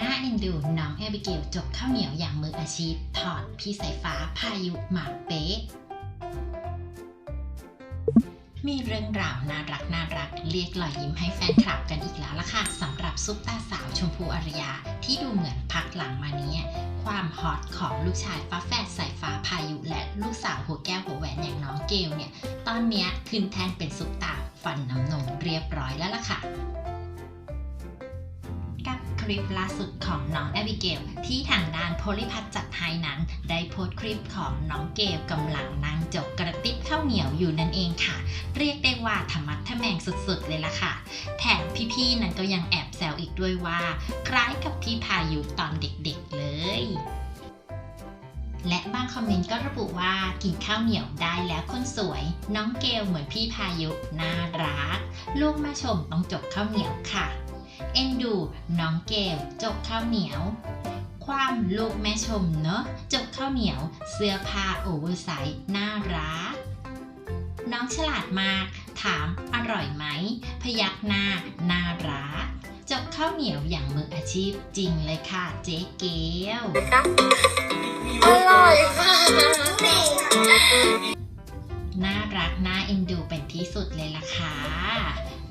น่าเอ็นดูน้องแอบิเกลจบข้าวเหนียวอย่างมืออาชีพ ถอดพี่สายฟ้าพายุหมากเป๊ะมีเรื่องราวน่ารักน่ารัก เรียกรอยยิ้มให้แฟนคลับกันอีกแล้วล่ะค่ะสำหรับซุปตาสาวชมพูอารยา ที่ดูเหมือนพักหลังมานี้ความฮอตของลูกชายฟ้าแฝดสายฟ้าพายุ และลูกสาวหัวแก้วหัวแหวนอย่างน้องเกลเนี่ย ตอนนี้ขึ้นแท่นเป็นซุปตาฟันน้ำนมเรียบร้อยแล้วล่ะค่ะ คลิปล่าสุดของน้องแอบิเกลที่ทางด้านโพลิพัทจัดให้นั้น ได้โพสต์คลิปของน้องเกลกำลังนั่งจกกระติบข้าวเหนียวอยู่นั่นเองค่ะ เรียกได้ว่าธรรมัดทะแมงสุดๆเลยล่ะค่ะ แถมพี่ๆนั้นก็ยังแอบแซวอีกด้วยว่า คล้ายกับพี่พายุตอนเด็กๆเลยและบางคอมเมนต์ก็ระบุว่ากินข้าวเหนียวได้แล้วคนสวย น้องเกลเหมือนพี่พายุน่ารัก ลูกมาชมต้องจกข้าวเหนียวค่ะ เอ็นดูน้องเกลจกข้าวเหนียว ความลูกแม่ชมเนอะจกข้าวเหนียว เสื้อผ้าโอเวอร์ไซส์น่ารักน้องฉลาดมาก ถามอร่อยไหม พยักหน้าน่ารักจกข้าวเหนียวอย่างมืออาชีพจริงเลยค่ะเจ๊เกลอร่อยค่ะน่ารักน่าเอ็นดูเป็นที่สุดเลยล่ะค่ะ